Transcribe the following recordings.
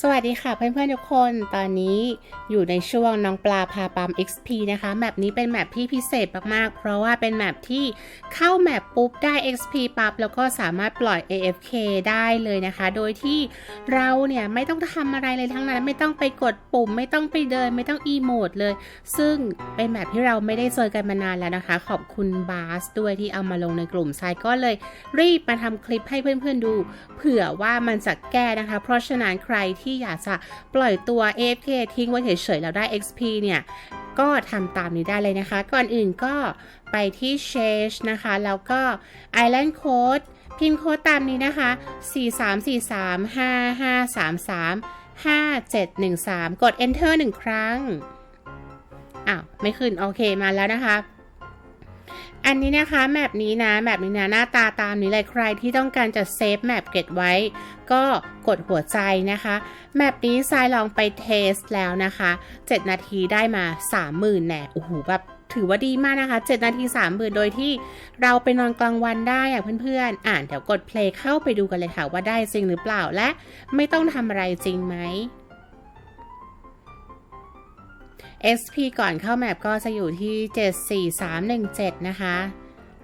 สวัสดีค่ะเพื่อนๆทุกคนตอนนี้อยู่ในช่วงน้องปลาพาปั๊ม XP นะคะแมปนี้เป็นแมปที่พิเศษมากๆ เพราะว่าเป็นแมปที่เข้าแมปปุ๊บได้ XP ปั๊บแล้วก็สามารถปล่อย AFK ได้เลยนะคะ โดยที่เราเนี่ยไม่ต้องทำอะไรเลยทั้งนั้น ไม่ต้องไปกดปุ่ม ไม่ต้องไปเดิน ไม่ต้องอีโมดเลย ซึ่งเป็นแมปที่เราไม่ได้เจอกันมานานแล้วนะคะ ขอบคุณบาสด้วยที่เอามาลงในกลุ่มทรายก็เลย รีบมาทำคลิปให้เพื่อนๆดู เผื่อว่ามันจะแก้นะคะ เพราะฉะนั้นใครที่อยากจะปล่อยตัว AFK ทิ้งไว้เฉยๆแล้วได้ XP เนี่ยก็ทำตามนี้ได้เลยนะคะ ก่อนอื่นก็ไปที่ Change นะคะ แล้วก็ Island Code พิมพ์โค้ดตามนี้นะคะ 434355335713 กด Enter 1 ครั้ง อ้าว ไม่ขึ้น โอเค มาแล้วนะคะ อันนี้นะคะแมปนี้นะแมปนี้นะหน้าตาตามนี้เลยใครที่ต้องการจะเซฟแมปเก็บไว้ ก็กดหัวใจนะคะแมปนี้ทรายลองไปเทสแล้วนะคะ 7 นาทีได้มา 30,000แน่โอ้โหแบบถือว่าดีมากนะคะ 7 นาที30,000 โดยที่เราไปนอนกลางวันได้อะเพื่อนๆ อ่านเดี๋ยวกดเพลงเข้าไปดูกันเลยค่ะว่าได้จริงหรือเปล่าและไม่ต้องทำอะไรจริงไหม SP ก่อนเข้าแมปก็จะอยู่ที่ 74317 นะคะ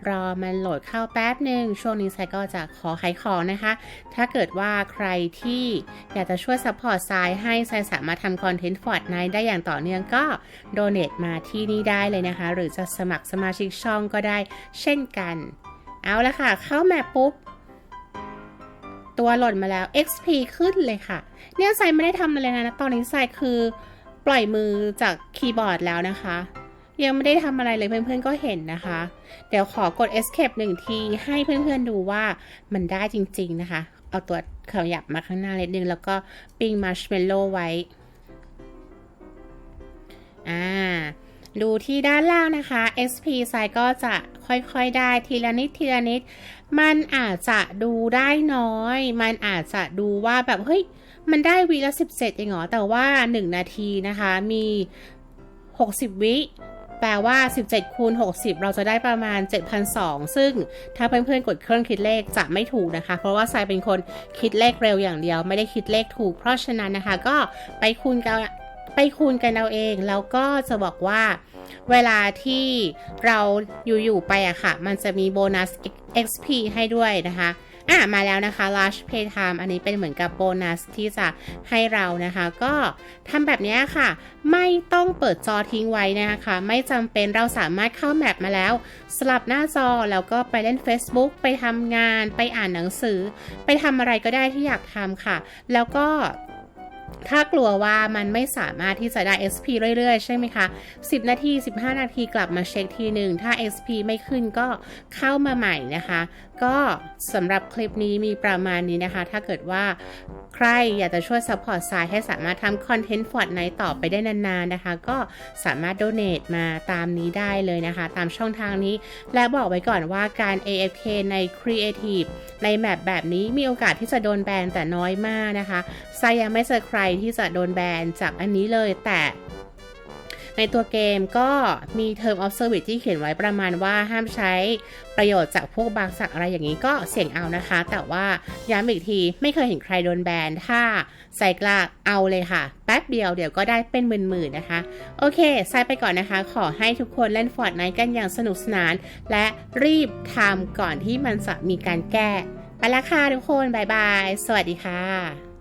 รอมันโหลดเข้าแป๊บหนึ่งช่วงนี้ไซก็จะขอขายของนะคะ ถ้าเกิดว่าใครที่อยากจะช่วยซัพพอร์ตไซให้ไซสามารถทำคอนเทนต์ฟอร์ดไนได้อย่างต่อเนื่องก็โดเน a t มาที่นี่ได้เลยนะคะ หรือจะสมัครสมาชิกช่องก็ได้เช่นกัน เอาละค่ะ เข้าแมปปุ๊บตัวหล่นมาแล้ว XP ขึ้นเลยค่ะ เนี่ยไซไม่ได้ทำอะไรนะ ตอนนี้ไซคือ ปล่อยมือจากคีย์บอร์ดแล้วนะคะ ยังไม่ได้ทำอะไรเลยเพื่อนๆก็เห็นนะคะ เดี๋ยวขอกด escape หนึ่งทีให้เพื่อนๆดูว่ามันได้จริงๆนะคะ เอาตัวขยับมาข้างหน้าเล็กนึง แล้วก็ปิ้งมัชเมลโล่ไว้ อ่าดูที่ด้านล่างนะคะ SP ไซก็จะค่อยๆได้ทีละนิดทีละนิด มันอาจจะดูได้น้อย มันอาจจะดูว่าแบบเฮ้ย มันได้วีละ17เองเหรอแต่ว่า1นาทีนะคะมี60วิแปลว่า 17 คูณ 60 เราจะได้ประมาณ7,200ซึ่งถ้าเพื่อนๆ กดเครื่องคิดเลขจะไม่ถูกนะคะ เพราะว่าทรายเป็นคนคิดเลขเร็วอย่างเดียว ไม่ได้คิดเลขถูก เพราะฉะนั้นนะคะก็ไปคูณกันไปคูณกันเอาเอง แล้วก็จะบอกว่าเวลาที่เราอยู่ๆไปอะค่ะ มันจะมีโบนัส XP ให้ด้วยนะคะ อะมาแล้วนะคะ Large Pay Time อันนี้เป็นเหมือนกับโบนัสที่จะให้เรานะคะ ก็ทำแบบนี้ค่ะ ไม่ต้องเปิดจอทิ้งไว้นะคะ ไม่จำเป็นเราสามารถเข้าแมปมาแล้วสลับหน้าจอแล้วก็ไปเล่น Facebook ไปทำงาน ไปอ่านหนังสือ ไปทำอะไรก็ได้ที่อยากทำค่ะ แล้วก็ ถ้ากลัวว่ามันไม่สามารถที่จะได้ SP เรื่อยๆ ใช่ไหมคะ 10 นาที 15 นาทีกลับมาเช็คทีหนึ่ง ถ้า SP ไม่ขึ้นก็เข้ามาใหม่นะคะ ก็สำหรับคลิปนี้มีประมาณนี้นะคะ ถ้าเกิดว่าใครอยากจะช่วยซัพพอร์ตสายให้สามารถทำคอนเทนต์ฟอร์ดไนต่อไปได้นานๆนะคะ ก็สามารถโดเน a t มาตามนี้ได้เลยนะคะ ตามช่องทางนี้ และบอกไว้ก่อนว่าการ AFK ใน Creative ในแมปแบบนี้มีโอกาสที่จะโดนแบนแต่น้อยมากนะคะไซยังไม่เจอใครที่จะโดนแบนจากอันนี้เลยแต่ในตัวเกมก็มี Term of Service ที่เขียนไว้ประมาณว่าห้ามใช้ประโยชน์จากพวกบางสักอะไรอย่างนี้ก็เสี่ยงเอานะคะ แต่ว่าย้ำอีกทีไม่เคยเห็นใครโดนแบน ถ้าใส่กล้าเอาเลยค่ะ แป๊บเดียวเดี๋ยวก็ได้เป็นหมื่นๆนะคะ โอเคใส่ไปก่อนนะคะ ขอให้ทุกคนเล่นฟอร์ดไนกันอย่างสนุกสนาน และรีบทำก่อนที่มันจะมีการแก้ ไปละค่ะทุกคนบายบาย สวัสดีค่ะ